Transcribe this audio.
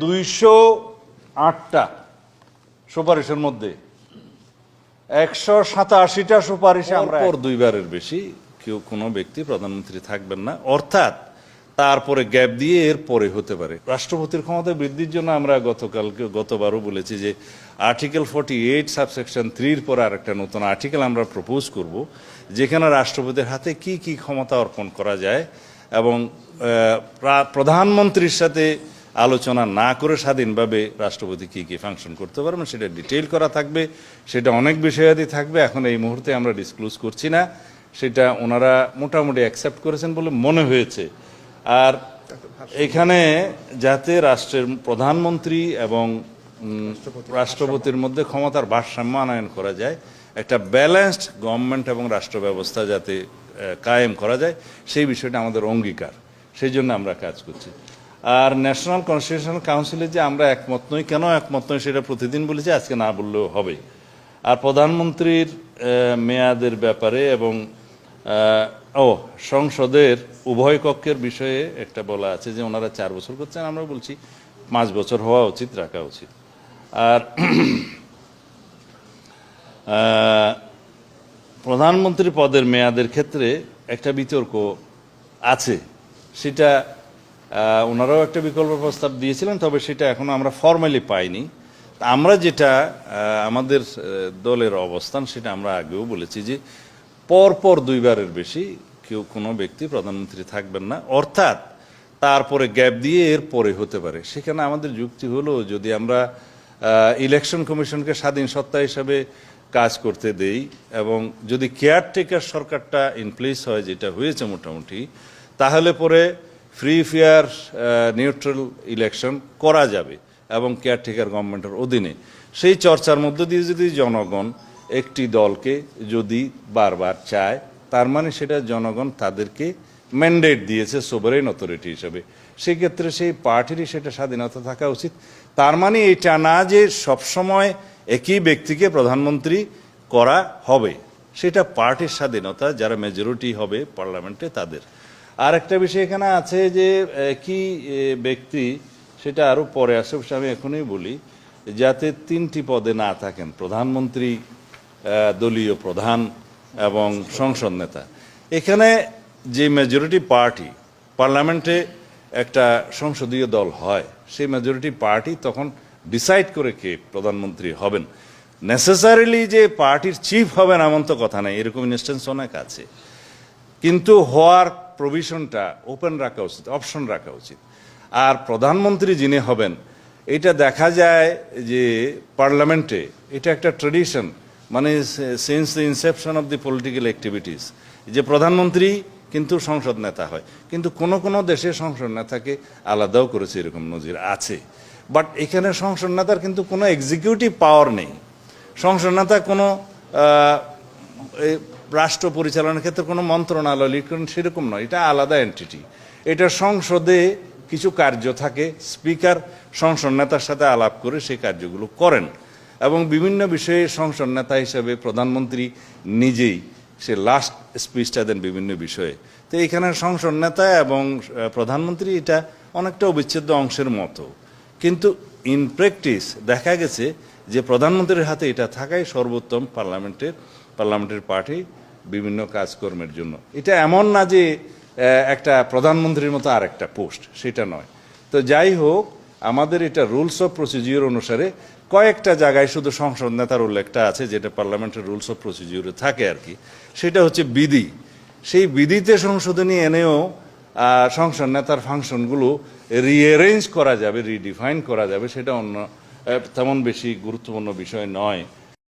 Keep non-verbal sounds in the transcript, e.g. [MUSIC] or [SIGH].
দুইশো আটটা সুপারিশের মধ্যে। একশো সাতাশিটা সুপারিশে আমরা দুইবারের বেশি কেউ কোনো ব্যক্তি প্রধানমন্ত্রী থাকবেন না। অর্থাৎ তারপরে গ্যাপ দিয়ে এর পরে হতে পারে। রাষ্ট্রপতির ক্ষমতা বৃদ্ধির জন্য আমরা গতকালকে গতবারও বলেছি যে আর্টিকেল ফর্টি এইট সাবসেকশন থ্রির পরে আর একটা নতুন আর্টিকেল আমরা প্রপোজ করব, যেখানে রাষ্ট্রপতির হাতে কি কি ক্ষমতা অর্পণ করা যায় এবং প্রধানমন্ত্রীর সাথে আলোচনা না করে স্বাধীনভাবে রাষ্ট্রপতি কি কি ফাংশন করতে পারবেন সেটা ডিটেইল করা থাকবে সেটা অনেক বিষয়াদি থাকবে। এখন এই মুহূর্তে আমরা ডিসক্লোজ করছি না। সেটা ওনারা মোটামুটি অ্যাকসেপ্ট করেছেন বলে মনে হয়েছে। আর এখানে যাতে রাষ্ট্রের প্রধানমন্ত্রী এবং রাষ্ট্রপতির মধ্যে ক্ষমতার ভারসাম্য আনয়ন করা যায় একটা ব্যালেন্সড গভর্নমেন্ট এবং রাষ্ট্র ব্যবস্থা যাতে কায়েম করা যায় সেই বিষয়টা আমাদের অঙ্গীকার। সেই জন্য আমরা কাজ করছি। আর ন্যাশনাল কনস্টিটিউশনাল কাউন্সিলে যে আমরা একমত নই, কেন একমত নই সেটা প্রতিদিন বলেছি, আজকে না বললেও হবে। আর প্রধানমন্ত্রীর মেয়াদের ব্যাপারে এবং ও, সংসদের উভয় কক্ষের বিষয়ে একটা বলা আছে যে ওনারা চার বছর করছেন আমরা বলছি পাঁচ বছর হওয়া উচিত, রাখা উচিত। আর [CLEARS THROAT] প্রধানমন্ত্রী পদের মেয়াদের ক্ষেত্রে একটা বিতর্ক আছে, সেটা ওনারাও একটা বিকল্প প্রস্তাব দিয়েছিলেন, তবে সেটা এখনও আমরা ফর্মালি পাইনি। আমরা যেটা আমাদের দলের অবস্থান, সেটা আমরা আগেও বলেছি যে পর পর দুইবারের বেশি কেউ কোনো ব্যক্তি প্রধানমন্ত্রী থাকবেন না। অর্থাৎ তারপরে গ্যাপ দিয়ে এর পরে হতে পারে। সেখানে আমাদের যুক্তি হলো, যদি আমরা ইলেকশন কমিশনকে স্বাধীন সত্তা হিসাবে কাজ করতে দেই এবং যদি কেয়ারটেকার সরকারটা ইনপ্লেস হয়, যেটা হয়েছে মোটামুটি, তাহলে পরে ফ্রি ফেয়ার নিউট্রাল ইলেকশন করা যাবে এবং কেয়ারটেকার গভর্নমেন্টের অধীনে। সেই চর্চার মধ্য দিয়ে যদি জনগণ একটি দলকে যদি বারবার চায়, তার মানে সেটা জনগণ তাদেরকে ম্যান্ডেট দিয়েছে সোভারেন অথরিটি হিসেবে। সেক্ষেত্রে সেই পার্টিরই সেটা স্বাধীনতা থাকা উচিত। তার মানে এটা না যে সবসময় একই ব্যক্তিকে প্রধানমন্ত্রী করা হবে। সেটা পার্টির স্বাধীনতা, যারা মেজরিটি হবে পার্লামেন্টে তাদের। আর একটা বিষয় এখানে আছে যে কি ব্যক্তি, সেটা আরও পরে আসে আমি এখনই বলি, যাতে তিনটি পদে না থাকেন, প্রধানমন্ত্রী দলীয় প্রধান এবং সংসদ নেতা। এখানে যে মেজরিটি পার্টি পার্লামেন্টে একটা সংসদীয় দল হয়, সেই মেজরিটি পার্টি তখন ডিসাইড করে কে প্রধানমন্ত্রী হবেন। নেসেসারিলি যে পার্টির চিফ হবেন এমন তো কথা নাই, এরকম ইনস্টেন্স অনেক আছে। কিন্তু হওয়ার প্রভিশনটা ওপেন রাখা উচিত অপশন রাখা উচিত। আর প্রধানমন্ত্রী যিনি হবেন, এটা দেখা যায় যে পার্লামেন্টে এটা একটা ট্রেডিশন মানে since the inception of the political activities যে প্রধানমন্ত্রী কিন্তু সংসদ নেতা হয়। কিন্তু কোনো কোনো দেশে সংসদ নেতাকে আলাদাও করেছে, এরকম নজির আছে। বাট এখানে সংসদ নেতার কিন্তু কোনো এক্সিকিউটিভ পাওয়ার নেই। সংসদ নেতা কোনো রাষ্ট্র পরিচালনার ক্ষেত্রে কোনো মন্ত্রণালয় লিখবেন সেরকম নয়। এটা আলাদা এন্টিটি এটা সংসদে কিছু কার্য থাকে স্পিকার সংসদ নেতার সাথে আলাপ করে সেই কার্যগুলো করেন। এবং বিভিন্ন বিষয়ে সংসদ নেতা হিসেবে প্রধানমন্ত্রী নিজেই সে লাস্ট স্পিচটা দেন বিভিন্ন বিষয়ে। তো এখানে সংসদ নেতা এবং প্রধানমন্ত্রী এটা অনেকটা অবিচ্ছেদ্য অংশের মতো। কিন্তু ইন প্র্যাকটিস দেখা গেছে যে প্রধানমন্ত্রীর হাতে এটা থাকাই সর্বোত্তম পার্লামেন্টের পার্লামেন্টের পার্টি বিভিন্ন কাজকর্মের জন্য। এটা এমন না যে একটা প্রধানমন্ত্রীর মতো আর একটা পোস্ট, সেটা নয়। তো যাই হোক, আমাদের এটা রুলস অফ প্রসিজিওর অনুসারে কয়েকটা জায়গায় শুধু সংসদ নেতার উল্লেখটা আছে, যেটা পার্লামেন্টের রুলস অফ প্রসিজিওরে থাকে আর কি। সেটা হচ্ছে বিধি। সেই বিধিতে সংশোধনী এনেও সংসদ নেতার ফাংশনগুলো রিঅ্যারেঞ্জ করা যাবে রিডিফাইন করা যাবে, সেটা অন্য তেমন বেশি গুরুত্বপূর্ণ বিষয় নয়।